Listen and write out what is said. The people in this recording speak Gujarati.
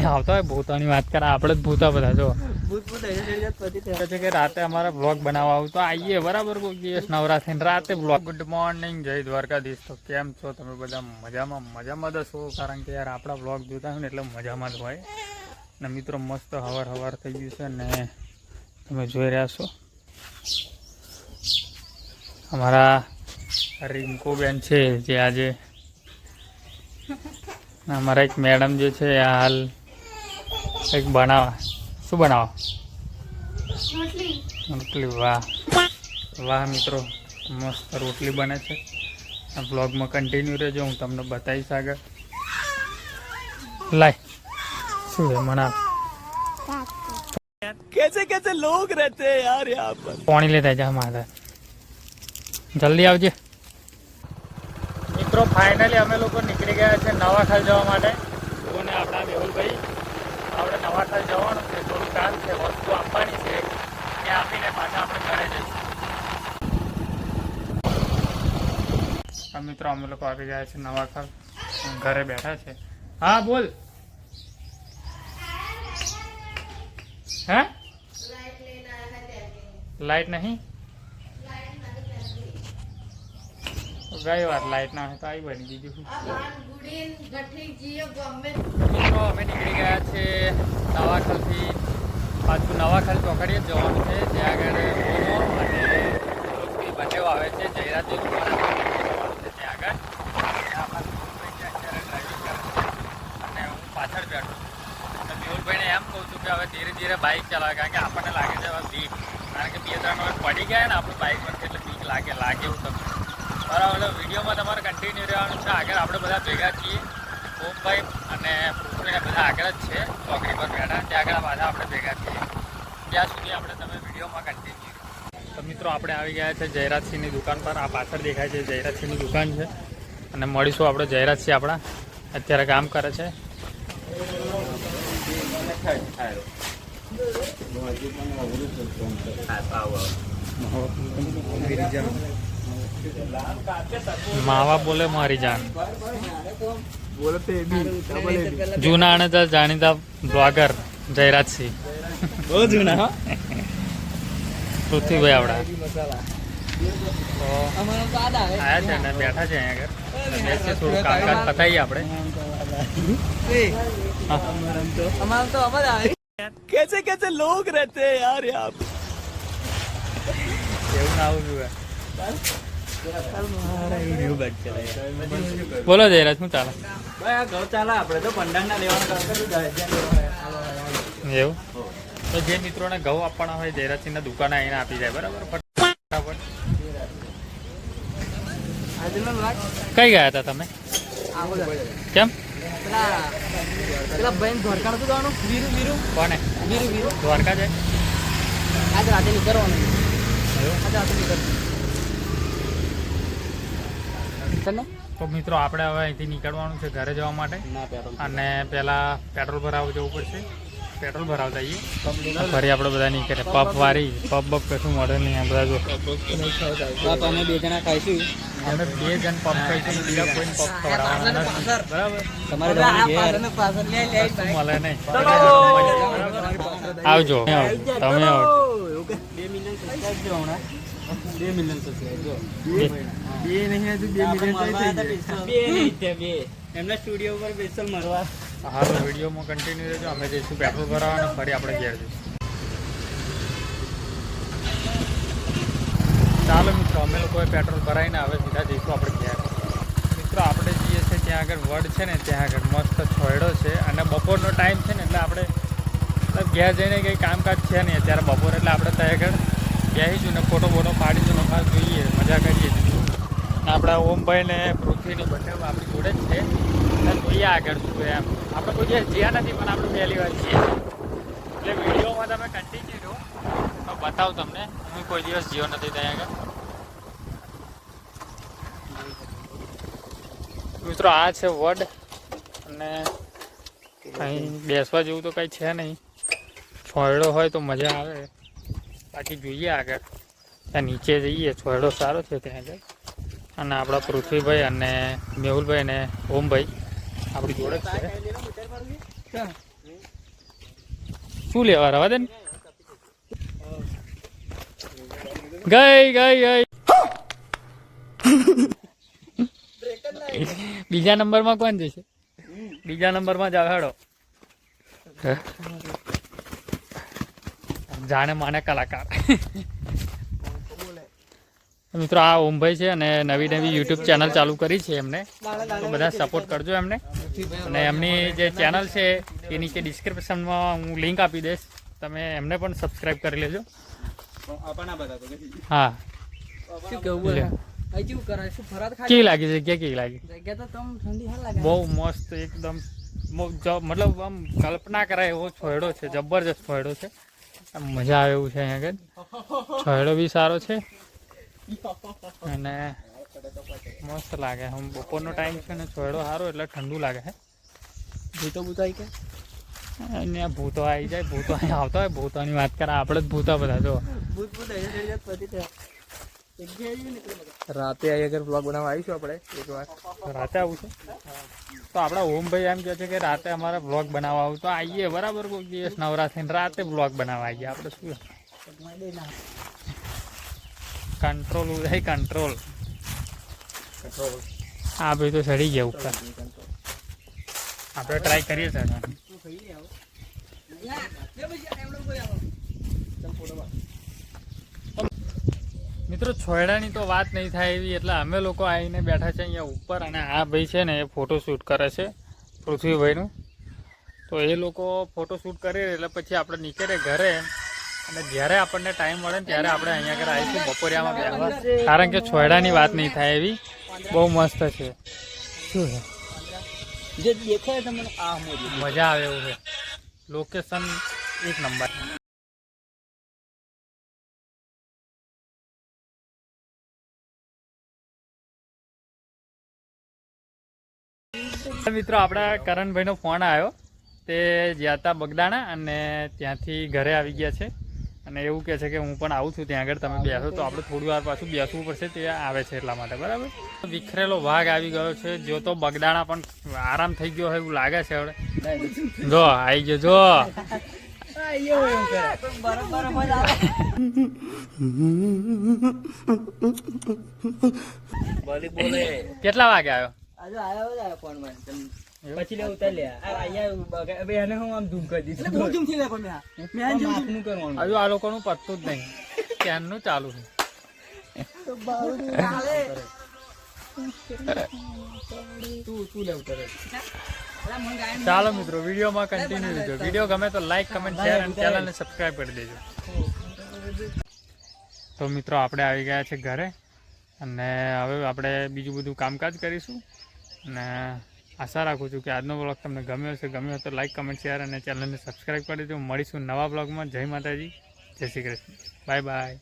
આવતા હોય ભૂતોની વાત કરે, આપણે જ ભૂતા બધા, જો. છે કે રાતે અમારા બ્લોગ બનાવવા આવું, તો આવીએ બરાબર કોઈ દિવસ નવરા થઈને રાતે બ્લોગ ગુડ મોર્નિંગ જય દ્વારકાધીશ. તો કેમ છો તમે બધા? મજામાં મજામાં તો છો કારણ કે યાર, આપણા બ્લોગ જોતા હોય ને એટલે મજામાં જ હોય. ને મિત્રો, મસ્ત હવાર હવાર થઈ ગયું છે ને તમે જોઈ રહ્યા છો. અમારા રિંકુબેન છે, જે આજે અમારા એક મેડમ જે છે હાલ કંઈક બનાવવા શું બનાવો રોટલી વાહ વાહ મિત્રો મસ્ત રોટલી બને છે આ બ્લોગમાં કન્ટિન્યુ રહેજો હું તમને બતાવીશ આગળ લાય શું છે મને આપ. कैसे कैसे लोग रहते हैं यार यहाँ पर પાણી લેતા જા માથે જલ્દી આવજે મિત્રો ફાઇનલી અમે લોકો નીકળી ગયા છે નવાખાલ જવા માટે હું અને આપણા મેહુલભાઈ આપણે નવાખાલ જવાનું છે થોડું કામ છે વસ્તુ આપવાની છે એ આપીને પાછા આપણે ઘરે જઈશું. આ મિત્રો અમે લોકો આવી ગયા છે નવાખાલ ઘરે બેઠા છે. હા બોલ. હે? લાઈટ નહીં? ગઈ વાર લાઈટ ના તો આવી બની બીજું મિત્રો અમે નીકળી ગયા છે નવાખલથી પાછું નવાખલ ચોકડીએ જ જવાનું છે જ્યાં આગળ અને બંને આવે છે જયરાજી ત્યાં આગળ. ત્યાં અને હું પાછળ બેઠો તો મેહુલભાઈને એમ કહું છું કે હવે ધીરે ધીરે બાઇક ચલાવે કારણ કે આપણને લાગે છે હવે બીક. કારણ કે બે ત્રણ વખત પડી ગયા ને આપણે બાઇક પર એટલે બીક લાગે લાગે એવું તમને બરાબર વિડીયોમાં તમારે કન્ટિન્યુ રહેવાનું છે. આગળ આપણે બધા ભેગા છીએ. ઓમભાઈ અને પૃથ્વીને બધા આગળ જ છે. ચોકડી પર બેઠા. ત્યાં આગળ બધા આપણે ભેગા છીએ. ત્યાં સુધી આપણે તમે વિડીયોમાં કન્ટિન્યુ તો મિત્રો આપણે આવી ગયા છે જયરાજસિંહની દુકાન પર. આ પાછળ દેખાય છે જયરાજસિંહની દુકાન છે. અને મળીશું આપણે જયરાજસિંહ આપણા. અત્યારે કામ કરે છે. માવા બોલે મારી જાન. જૂના અને જાણીતા બ્લોગર જયરાજસિંહ. બહુ જૂના પૃથ્વીભાઈ આવડા. આયા છે ને બેઠા છે અહીંયા આગળ. થોડું કામકાજ પતાવીએ આપણે. કેસે કેસે લોગ રહેતે યાર યાર એવું ના આવું જોઈએ. બોલો જયરાજ શું ચાલે? ચાલે આપણે તો પંડાના એવું? તો જે મિત્રોને ઘઉં આપવાના હોય જયરાજસિંહના દુકાને આવીને આપી જાય બરાબર? કઈ ગયા હતા તમે? કેમ? પેલા બેન દ્વારકા નતું જવાનું વીરુ વીરુ? કોને? વીરુ વીરુ. દ્વારકા જાય આજે રાતે નીકળવાનું. આજે રાતે નીકળવાનું. તને તો મિત્રો આપણે હવે અહીંથી નીકળવાનું છે ઘરે જવા માટે. અને પેલા પેટ્રોલ ભરાવવા જવું પડશે. પેટ્રોલ ભરાવતા આવીએ ફરી આપણે બધા નીકળે પપ વારી પપ બપ કશું મળે નહીં આ બધા જો. અમે બે જણા ખાઈશું. અમે બે જણ પપ ખાઈશું બીજા કોઈ પપ ખવડાવવાના નથી. બરાબર? તમારે મળે નહીં. આવજો. તમે આવજો. બે મિલિયન સબસ્ક્રાઇબ જો હમણાં. બે મિલિયન સબસ્ક્રાઇબ જો બે. નહીં હજુ બે મિલિયન બે બે. એમના સ્ટુડિયો પર બેસલ મરવા હા તો વિડીયોમાં કન્ટિન્યુ રહેજો. અમે જઈશું પેટ્રોલ ભરાવવા અને ફરી આપણે ઘેર જઈશું. ચાલો મિત્રો અમે લોકોએ પેટ્રોલ ભરાઈને હવે સીધા જઈશું આપણે ઘેર. મિત્રો આપણે જઈએ છીએ ત્યાં આગળ વડ છે ને ત્યાં આગળ મસ્ત છોયડો છે. અને બપોરનો ટાઈમ છે ને એટલે આપણે મતલબ ઘેર જઈને કંઈ કામકાજ છે નહીં. અત્યારે બપોર એટલે આપણે ત્યાં આગળ બેસીશું ને ફોટો બોટો પાડીશું ને જોઈએ મજા કરીએ ને આપણા ઓમભાઈ ને પૃથ્વીની બંને આપણી જોડે જ છે. જોઈએ આગળ શું એમ. આપણે કોઈ દિવસ જ્યાં નથી, પણ આપણે પહેલી વાર છીએ. એટલે વિડીયોમાં તમે કન્ટિન્યુ રહો. બતાવું તમને, હું કોઈ દિવસ જીવો નથી ત્યાં આગળ. મિત્રો, આ છે વડ. અને અહીં બેસવા જેવું તો કંઈ છે નહીં. છોયડો હોય તો મજા આવે. બાકી જોઈએ આગળ. ત્યાં નીચે જઈએ, છોયડો સારો છે ત્યાં આગળ. અને આપણા પૃથ્વીભાઈ અને મેહુલભાઈ અને ઓમભાઈ. આપણી જોડે છે. શું લેવા રવા દે ને? ગઈ ગઈ ગઈ. બીજા નંબરમાં કોણ જશે? બીજા નંબરમાં જાવ હેડો જાણે માને કલાકાર. મિત્રો આ ઓમભાઈ છે અને નવી નવી યુટ્યુબ ચેનલ ચાલુ કરી છે એમને. તો બધા સપોર્ટ કરજો એમને. અને એમની જે ચેનલ છે એ નીચે ડિસ્ક્રિપ્શનમાં હું લિંક આપી દઈશ. તમે એમને પણ સબસ્ક્રાઈબ કરી લેજો. હા. કેવું લાગી જગ્યા કેવી લાગી? બહુ મસ્ત એકદમ મતલબ આમ કલ્પના કરાય એવો છોયડો છે જબરજસ્ત છોયડો છે. આમ મજા આવે એવું છે અહીંયા આગળ. છોયડો બી સારો છે. અને મસ્ત લાગે. હું બપોરનો ટાઈમ છે ને છોડો સારો એટલે ઠંડુ લાગે છે ભૂતો ભૂતાઈ કે? અને ભૂતો આવી જાય. ભૂતો અહીં આવતા હોય. ભૂતોની વાત કરે. આપણે જ ભૂતા બધા જો. ભૂત ભૂત. રાતે આવી અગર બ્લોગ બનાવવા આવીશું આપણે એક વાર રાતે આવું છે? તો આપણા ઓમભાઈ એમ કહે છે કે રાતે અમારે બ્લોગ બનાવવા આવું. તો આવીએ બરાબર કોઈ દિવસ નવરા થઈને રાતે બ્લોગ બનાવવા આવીએ આપણે શું? કંટ્રોલ ઉદય કંટ્રોલ હા ભાઈ તો ચડી ગયા ઉપર આપણે ટ્રાય કરીએ સર મિત્રો છોયડાની તો વાત નહીં થાય એવી એટલે અમે લોકો આવીને બેઠા છે અહીંયા ઉપર અને આ ભાઈ છે ને એ ફોટો શૂટ કરે છે પૃથ્વીભાઈનું. તો એ લોકો ફોટો શૂટ કરી એટલે પછી આપણે નીકળે ઘરે. અને જ્યારે આપણને ટાઈમ મળે ને ત્યારે આપણે અહીંયા આગળ આવીશું બપોરિયામાં બેસવા કારણ કે છોડાની વાત નહીં થાય એવી. બહુ મસ્ત છે. શું છે? જે દેખાય તમને આ મજા આવે એવું છે. લોકેશન એક નંબર. મિત્રો આપણા કરણભાઈનો ફોન આવ્યો. તે જ્યાં હતા બગદાણા અને ત્યાંથી ઘરે આવી ગયા છે. અને એવું કહે છે કે હું પણ આવું છું ત્યાં આગળ, તમે બેસો તો આપણે થોડી વાર પાછું બેસવું પડશે, તે આવે છે એટલા માટે, બરાબર? વિખરેલો વાઘ આવી ગયો છે, જો તો બગદાણા પણ આરામ થઈ ગયો હોય એવું લાગે છે હવે. જો આવી ગયો, જો. કેટલા વાગે આવ્યો? આવ્યો પછી લે ઉતાર લે. આ અહીંયા બગા- એને હું આમ ધૂમ કરી દીધું બહુ જુમ થઈ ગયા પણ મેં મેં જુમ માપનું કરવાનું હજુ આ લોકોનું પતતું જ નહીં. ક્યારનું ચાલુ છે. તું તું ચાલો. મિત્રો વિડીયોમાં કન્ટિન્યુ રહેજો. વીડિયો ગમે તો લાઈક કમેન્ટ શેર અને ચેનલને સબસ્ક્રાઇબ કરી દેજો. તો મિત્રો આપણે આવી ગયા છે ઘરે. અને હવે આપણે બીજું બધું કામકાજ કરીશું. અને આશા રાખું છું કે આજનો બ્લોગ તમને ગમ્યો હશે. ગમ્યો તો લાઇક કમેન્ટ શેર અને ચેનલને સબસ્ક્રાઈબ કરી દેજો. મળીશું નવા બ્લોગમાં જય માતાજી. જય શ્રી કૃષ્ણ. Bye bye